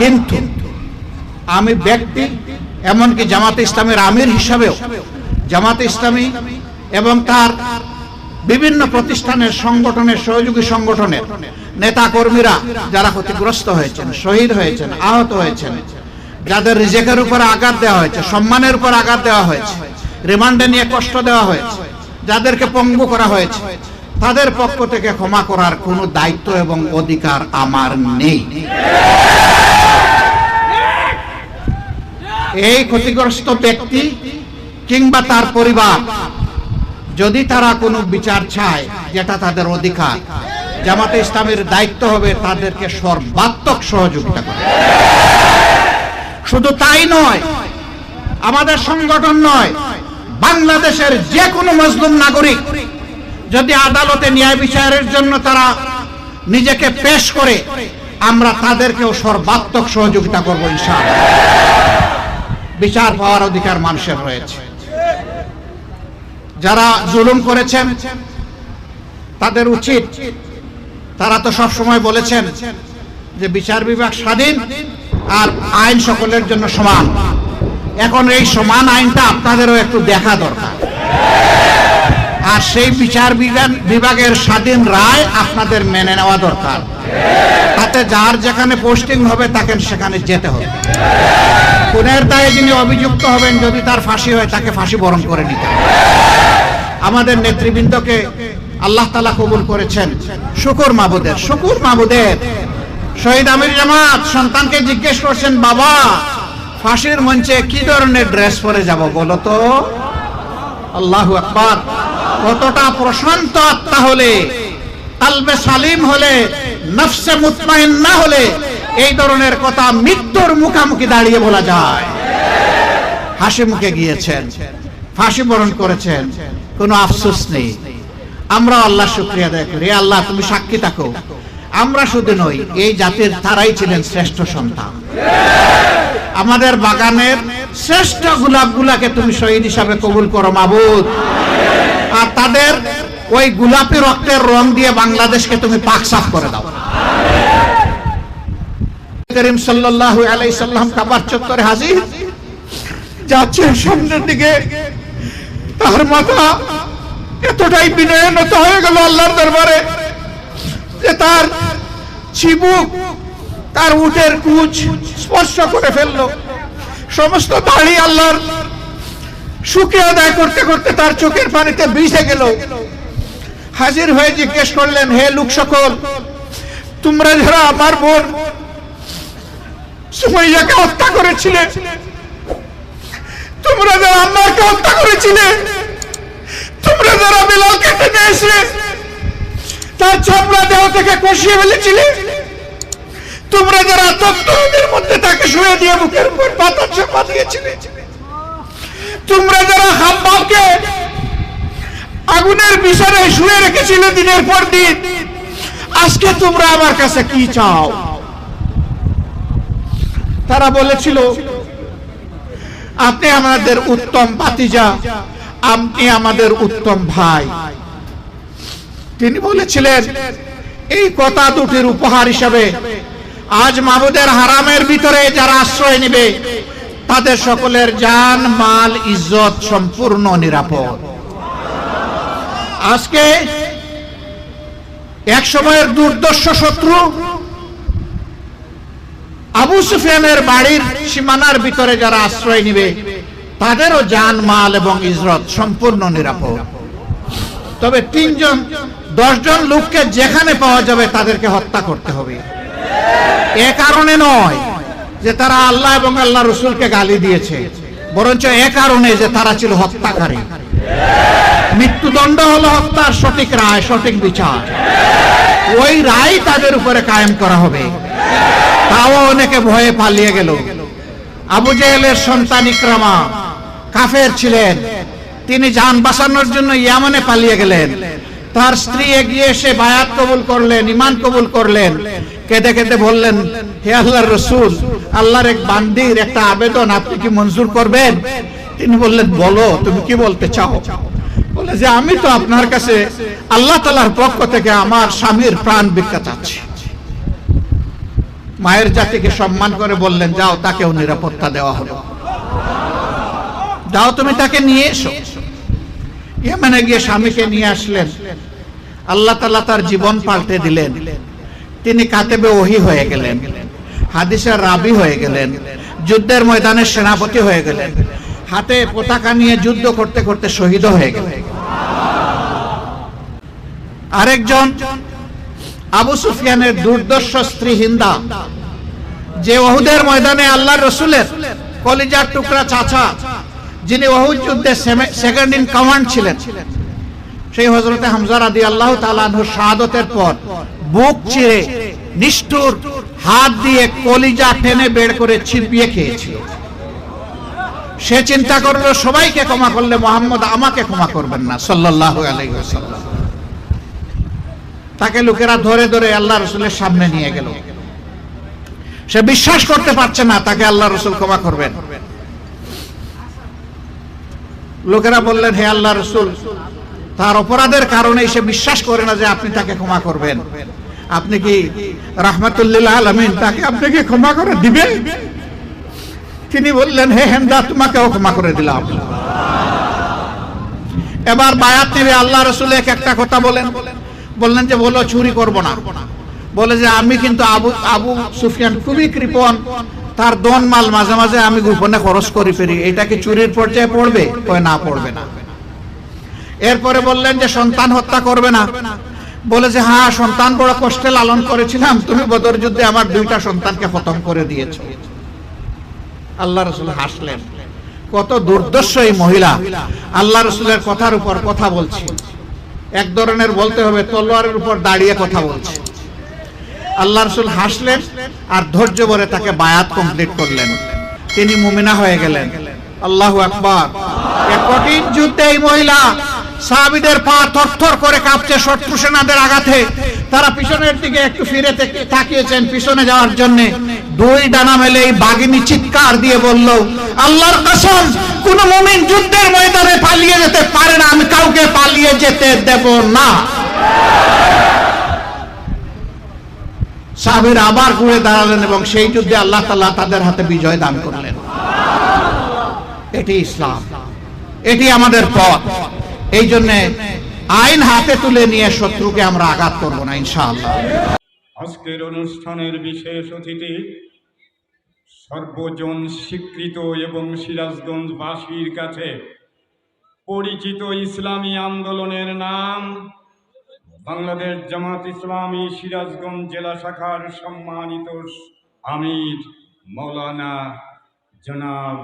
কিন্তু আমি ব্যক্তি, এমনকি জামাতে ইসলামের আমির হিসাবেও, জামাতে ইসলামী এবং তার বিভিন্ন প্রতিষ্ঠানের সংগঠনের, সহযোগী সংগঠনের নেতা কর্মীরা যারা ক্ষতিগ্রস্ত হয়েছেন, শহীদ হয়েছেন, আহত হয়েছেন, যাদের রিজেকের উপর আঘাত দেওয়া হয়েছে, সম্মানের উপর আঘাত দেওয়া হয়েছে, রিমান্ডে নিয়ে কষ্ট দেওয়া হয়েছে, যাদেরকে পঙ্গু করা হয়েছে, তাদের পক্ষ থেকে ক্ষমা করার কোনো দায়িত্ব এবং অধিকার আমার নেই। এই ক্ষতিগ্রস্ত ব্যক্তি কিংবা তার পরিবার, যদি তারা কোনো বিচার চায় যেটা তাদের অধিকার, জামাতে ইসলামের দায়িত্ব হবে তাদেরকে সর্বাত্মক সহযোগিতা করা। শুধু তাই নয়, আমাদের সংগঠন নয়, বাংলাদেশের যে কোনো মজলুম নাগরিক যদি আদালতে ন্যায় বিচারের জন্য তারা নিজেকে পেশ করে, আমরা তাদেরকেও সর্বাত্মক সহযোগিতা করব ইনশাআল্লাহ। বিচার পাওয়ার অধিকার মানুষের রয়েছে। যারা জুলুম করেছেন, তাদের উচিত, তারা তো সব সময় বলেছেন যে বিচার বিভাগ স্বাধীন আর আইন সকলের জন্য সমান। এখন এই সমান আইনটা আপনাদেরও একটু দেখা দরকার। আর সেই বিচার বিভাগের স্বাধীন রায় আপনাদের মেনে নেওয়া দরকার। তাতে যার যেখানে পোস্টিং হবে, তাকে সেখানে যেতে হবে। খুনের দায়ে যিনি অভিযুক্ত হবেন, যদি তার ফাঁসি হয়, তাকে ফাঁসি বরণ করে নিতে আমাদের নেতৃবৃন্দকে আল্লাহ তালা কবুল করেছেন। শুকুর মাবুদের শুকুর মাবুদের। শহীদ আমির জামাত, সন্তানকে জিজ্ঞেস করছেন, বাবা, ফাঁসির মঞ্চে কি ধরনের ড্রেস পরে যাব বলো তো? আল্লাহু আকবার। কতটা প্রশান্ত আত্মা হলে, কালবে সালিম হলে, নফসে মুতমাইন না হলে এই ধরনের কথা মৃত্যুর মুখামুখি দাঁড়িয়ে বলা যায়। হাসি মুখে গিয়েছেন, ফাঁসি বরণ করেছেন, কোনো আফসোস নেই। আমরা আল্লাহ শুক্রিয়া আদায় করি। আল্লাহ, তুমি সাক্ষী থাকো। আমরা শুধু নই, এই জাতির তারাই ছিলেন শ্রেষ্ঠ সন্তান। আমাদের বাগানের শ্রেষ্ঠ গোলাপগুলাকে তুমি শহীদ হিসাবে কবুল করো, মাবুদ। আর তাদের ওই গোলাপি রক্তের রং দিয়ে বাংলাদেশকে তুমি পাক সাফ করে দাও। করিম সাল্লাল্লাহু আলাইহি সাল্লাম কাবার চত্বরে হাজির। যাচ্ছে সামনের দিকে। তার মাথা এতটাই বিনয়নত হয়ে গেল আল্লাহর দরবারে যে তার চিবুক, তার উটের কুচ স্পর্শ করে ফেলল। সমস্ত দাড়ি আল্লাহর সুখে আদায় করতে করতে তার চোখের পানিতে ভিজে গেল। হাজির হয়ে জিজ্ঞেস করলেন, হে লোক সকল তোমরা যারা আমার বোন সুমাইয়াকে হত্যা করেছিলে। তোমরা যারা আম্মাকে হত্যা করেছিলে, তোমরা যারা বিলালকে টেনে এসে তার চামড়া দেহ থেকে কষিয়ে ফেলেছিলে, তোমরা যারা তত্ত্বের মধ্যে তাকে শুয়ে দিয়ে বুকের উপর পাতা চাপা দিয়েছিলে, তোমরা যারা হাম্বাবকে আগুনের বিছানায় শুয়ে রেখেছিলে দিনের পর দিন, আজকে তোমরা আমার কাছে কি চাও? তারা বলেছিল, আপনি আমাদের উত্তম ভাতিজা, আপনি আমাদের উত্তম ভাই। তিনি বলেছিলেন, এই কথা দুটির উপহার হিসাবে আজ মাহবুদের হারামের ভিতরে যারা আশ্রয় নেবে, তাদের সকলের জান, মাল, ইজ্জত সম্পূর্ণ নিরাপদ। আজকে এক সময়ের দুর্দর্শ শত্রু আবু সুফিয়ানের বাড়ির সীমানার ভিতরে যারা আশ্রয় নিবে, তাদেরও জান মাল এবং ইজরত সম্পূর্ণ নিরাপদ। তবে তিনজন, দশজন লোককে যেখানে পাওয়া যাবে তাদেরকে হত্যা করতে হবে। এ কারণে নয় যে তারা আল্লাহ এবং আল্লাহ রসুলকে গালি দিয়েছে, বরঞ্চ এ কারণে যে তারা ছিল হত্যাকারী। মৃত্যুদণ্ড হলো হত্যার সঠিক রায়, সঠিক বিচার। ওই রায় তাদের উপরে কায়েম করা হবে। তাও অনেকে ভয়ে পালিয়ে গেল। আবু জেহেলের সন্তান ইকরামা কাফের ছিলেন। তিনি যান বাঁচানোর জন্য ইয়ামানে পালিয়ে গেলেন। তার স্ত্রী এগিয়ে এসে বায়াত কবুল করলেন ইমান কবুল করলেন। কেঁদে কেঁদে বললেন, হে আল্লাহর রসুল, আল্লাহর এক বান্দির একটা আবেদন আপনি কি মঞ্জুর করবেন? তিনি বললেন, বলো, তুমি কি বলতে চাও? বলে যে, আমি তো আপনার কাছে আল্লাহ তালার পক্ষ থেকে আমার স্বামীর প্রাণ ভিক্ষা চাচ্ছি। মায়ের জাতিকে সম্মান করে বললেন, যাও, তাকেও নিরাপত্তা দেওয়া হলো যাও, তুমি তাকে নিয়ে এসো। ইয়েমেনে গিয়ে স্বামীকে নিয়ে আসলেন। আল্লাহ তালা তার জীবন পাল্টে দিলেন। তিনি কাতেবে ওহি হয়ে গেলেন। হাদিসের রাবি হয়ে গেলেন। যুদ্ধের ময়দানে সেনাপতি হয়ে গেলেন। হাতে পতাকা নিয়ে যুদ্ধ করতে করতে শহীদ হয়ে গেলেন। আরেকজন আবু সুফিয়ানের দুর্দর্শ স্ত্রী হিন্দা, যে ওহুদের ময়দানে আল্লাহ রসুলের কলিজার টুকরা চাচা, যিনি ওহুদ যুদ্ধে সেকেন্ড ইন কমান্ড ছিলেন। সেই হজরতে হামজা রাদি আল্লাহ তালানহুর শাহাদতের পর বুক চিরে, নিষ্ঠুর হাত দিয়ে কলিজা টেনে বের করে ছিপিয়ে খেয়েছিল। সে চিন্তা করল, সবাইকে ক্ষমা করলে মোহাম্মদ আমাকে ক্ষমা করবেন না, সাল্লাল্লাহু আলাইহি ওয়াসাল্লাম। তাকে লোকেরা ধরে ধরে আল্লাহ রসুলের সামনে নিয়ে গেল। সে বিশ্বাস করতে পারছে না, তাকে আল্লাহ রসুল ক্ষমা করবেন। লোকেরা বললেন, হে আল্লাহ রসুল, তার অপরাধের কারণে সে বিশ্বাস করে না যে আপনি তাকে ক্ষমা করবেন। আপনি কি রাহমাতুল্লিল আলমিন তাকে আপনি কি ক্ষমা করে দিবেন তিনি বললেন, হে হেন্দা তোমাকেও ক্ষমা করে দিলাম। এবার বায়াত নেবে আল্লাহ রসুল এক একটা কথা বলেন বলেন। বললেন যে বলো, চুরি করব না। বলে যে আমি কিন্তু আবু আবু সুফিয়ান খুবই কৃপণ। তার দন মাল মাঝে মাঝে আমি গোপনে খরচ করে ফেরি। এটা কি চুরির পর্যায়ে পড়বে? কয়, না, পড়বে না। এরপরে বললেন যে সন্তান হত্যা করবে না। বলে যে হ্যাঁ সন্তান বড় কষ্টে লালন করেছিলাম। তুমি বদর যুদ্ধে আমার দুইটা সন্তানকে খতম করে দিয়েছ। আল্লাহ রসুল হাসলেন। কত দুর্দর্শ এই মহিলা। আল্লাহ রসুলের কথার উপর কথা বলছে। এক ধরনের বলতে হবে, তলোয়ারের উপর দাঁড়িয়ে কথা বলছে। আল্লাহ রসুল হাসলেন আর ধৈর্য ভরে তাকে বায়াত কমপ্লিট করলেন। তিনি মুমিনা হয়ে গেলেন। আল্লাহ একবার এক কঠিন যুদ্ধে এই মহিলা সাহাবিদের পা থরথর করে কাঁপছে, শত্রু সেনাদের আঘাতে। তারা পিছনের দিকে একটু ফিরে তাকিয়েছেন পিছনে যাওয়ার জন্য। দুই ডানা মেলে এই বাগিনী চিৎকার দিয়ে বলল, আল্লাহর কসম, কোন মুমিন যুদ্ধের ময়দানে পালিয়ে যেতে পারে না, আমি কাউকে পালিয়ে যেতে দেব না। সাহাবির আবার ঘুরে দাঁড়ালেন এবং সেই যুদ্ধে আল্লাহ তাআলা তাদের হাতে বিজয় দান করলেন। এটি ইসলাম। এটি আমাদের পথ। এই জন্য আইন হাতে তুলে নিয়ে শত্রুকে আমরা আঘাত করব না, ইনশাআল্লাহ। আজকের অনুষ্ঠানের বিশেষ অতিথি সর্বজন স্বীকৃত এবং সিরাজগঞ্জবাসীর কাছে পরিচিত ইসলামী আন্দোলনের নাম বাংলাদেশ জামাত ইসলামী সিরাজগঞ্জ জেলা শাখার সম্মানিত আমির মৌলানা জনাব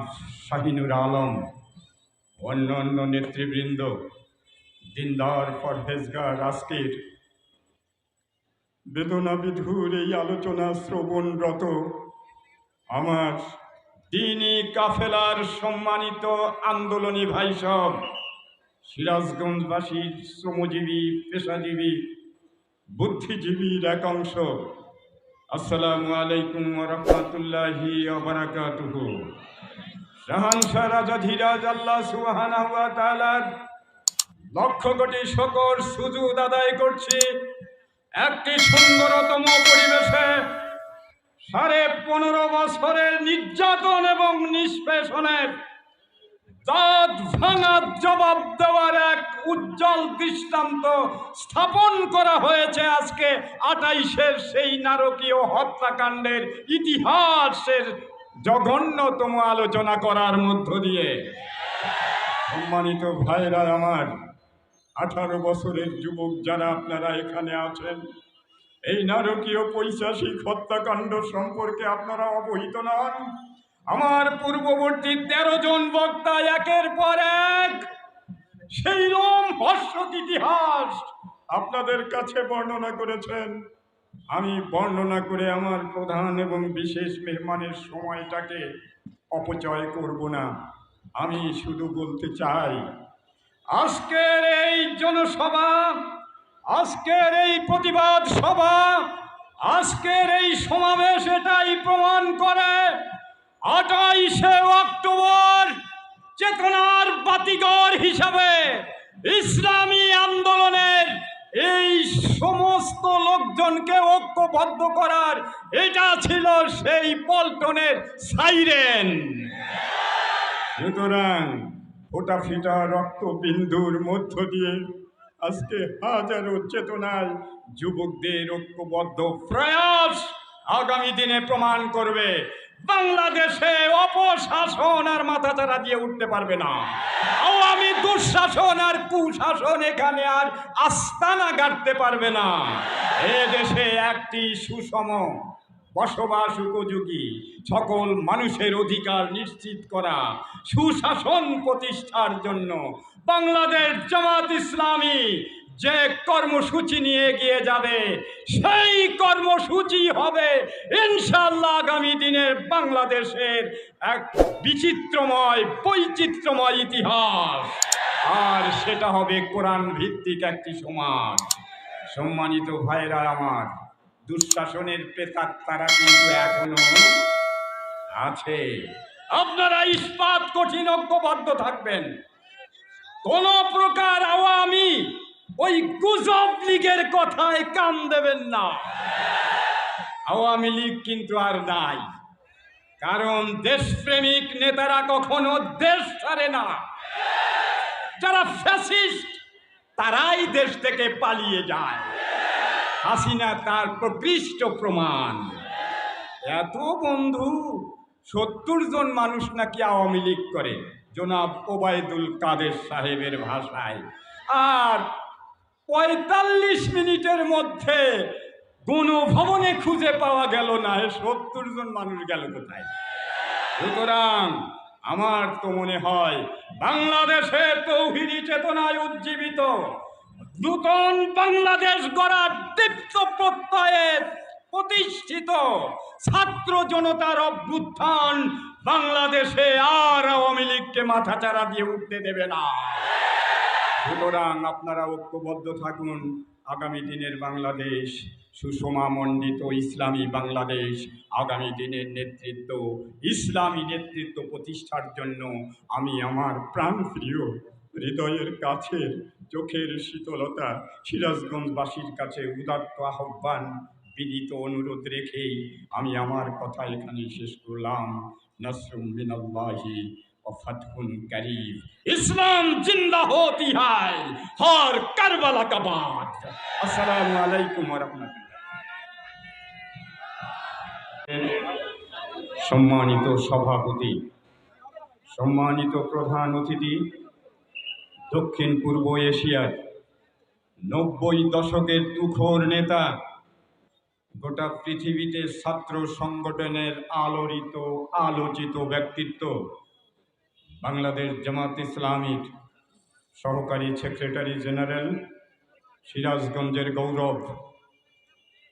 শাহিনুর আলম, অন্যান্য নেতৃবৃন্দ দিনদার পরহেজগার আজকের বেদনা বিধুর এই আলোচনা শ্রবণরত আমার দিনী কাফেলার সম্মানিত আন্দোলনী ভাই সব, সিরাজগঞ্জবাসীর শ্রমজীবী, পেশাজীবী বুদ্ধিজীবীর একাংশ, আসসালামু আলাইকুম রহমতুল্লাহি বারাকাতুহু। শাহানশাহ আল্লাহ তাআলার লক্ষ কোটি শকর সুজুদ আদায় করছি। একটি সুন্দরতম পরিবেশে সাড়ে পনেরো বছরের নির্যাতন এবং নিষ্পেষণের দাঁত ভাঙার জবাব দেওয়ার এক উজ্জ্বল দৃষ্টান্ত স্থাপন করা হয়েছে আজকে আটাইশের সেই নারকীয় হত্যাকাণ্ডের ইতিহাসের জঘন্যতম আলোচনা করার মধ্য দিয়ে। সম্মানিত ভাইরা আমার আঠারো বছরের যুবক যারা আপনারা এখানে আছেন, এই নারকীয় পৈশাসিক হত্যাকাণ্ড সম্পর্কে আপনারা অবহিত নন। আমার পূর্ববর্তী তেরো জন বক্তা একের পর এক। সেই রম হর্ষক ইতিহাস আপনাদের কাছে বর্ণনা করেছেন। আমি বর্ণনা করে আমার প্রধান এবং বিশেষ মেহমানের সময়টাকে অপচয় করব না। আমি শুধু বলতে চাই আজকের এই জনসভা, আজকের এই প্রতিবাদ সভা, আজকের এই সমাবেশ এটাই প্রমাণ করে আঠাইশে অক্টোবর চেতনার বাতিঘর হিসাবে ইসলামী আন্দোলনের এই সমস্ত লোকজনকে ঐক্যবদ্ধ করার এটা ছিল সেই পল্টনের সাইরেন। সুতরাং ফোটা ফিটা রক্তবিন্দুর মধ্য দিয়ে। আজকে হাজারো চেতনায় যুবকদের ঐক্যবদ্ধ প্রয়াস আগামী দিনে প্রমাণ করবে, বাংলাদেশে অপশাসন আর মাথা মাথাচাড়া দিয়ে উঠতে পারবে না। আওয়ামী দুঃশাসন আর কুশাসন এখানে আর আস্তানা গাড়তে পারবে না। এ দেশে একটি সুষম বসবাস উপযোগী, সকল মানুষের অধিকার নিশ্চিত করা, সুশাসন প্রতিষ্ঠার জন্য বাংলাদেশ জামাত ইসলামী যে কর্মসূচি নিয়ে এগিয়ে যাবে, সেই কর্মসূচি হবে ইনশাল্লাহ আগামী দিনের বাংলাদেশের এক বিচিত্রময় বৈচিত্র্যময় ইতিহাস। আর সেটা হবে কোরআন ভিত্তিক একটি সমাজ। সম্মানিত ভাইরা আমার দুঃশাসনের প্রেতার তারা কিন্তু এখনও আছে। আপনারা ইস্পাত কঠিন ঐক্যবদ্ধ থাকবেন। কোন প্রকার আওয়ামী ওই গুজব লীগের কথায় কান দেবেন না। আওয়ামী লীগ কিন্তু আর নাই। কারণ দেশপ্রেমিক নেতারা কখনো দেশ ছাড়ে না। যারা ফ্যাসিস্ট, তারাই দেশ থেকে পালিয়ে যায়। হাসিনা তার প্রকৃষ্ট প্রমাণ। এত বন্ধু, সত্তর জন মানুষ নাকি আওয়ামী লীগ করে, জনাব ওবায়দুল কাদের সাহেবের ভাষায়। আর পঁয়তাল্লিশ মিনিটের মধ্যে গণভবনে খুঁজে পাওয়া গেল না সত্তর জন মানুষ গেল কোথায়? সুতরাং আমার তো মনে হয়, বাংলাদেশের তৌহিদি চেতনায় উজ্জীবিত। নূতন বাংলাদেশ গড়ার দীপ্ত প্রত্যয়ে প্রতিষ্ঠিত ছাত্র জনতার অভ্যুত্থান বাংলাদেশে আর আওয়ামী লীগকে মাথাচাড়া দিয়ে উঠতে দেবে না। সুতরাং আপনারা ঐক্যবদ্ধ থাকুন। আগামী দিনের বাংলাদেশ, সুষমা মণ্ডিত ইসলামী বাংলাদেশ, আগামী দিনের নেতৃত্ব, ইসলামী নেতৃত্ব প্রতিষ্ঠার জন্য আমি আমার প্রাণপ্রিয় হৃদয়ের কাছের চোখের শীতলতা সিরাজগঞ্জবাসীর কাছে উদাত্ত আহ্বান। বিনীত অনুরোধ রেখেই আমি আমার কথা এখানে শেষ করলাম। নাসরুম মিনাল্লাহি ফাতহুন করিম। ইসলাম জিন্দা হতি হর কারবালা কা বাদ আসসালামু আলাইকুম ওয়া রাহমাতুল্লাহ। সম্মানিত সভাপতি, সম্মানিত প্রধান অতিথি দক্ষিণ পূর্ব এশিয়ার নব্বই দশকের তুখোর নেতা, গোটা পৃথিবীতে ছাত্র সংগঠনের আলোড়িত, আলোচিত ব্যক্তিত্ব, বাংলাদেশ জামাত ইসলামীর সহকারী সেক্রেটারি জেনারেল সিরাজগঞ্জের গৌরব,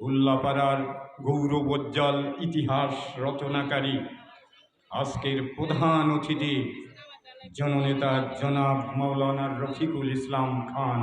উল্লাপাড়ার গৌরবোজ্জ্বল ইতিহাস রচনাকারী, আজকের প্রধান অতিথি জননেতা জনাব মৌলানা রফিকুল ইসলাম খান।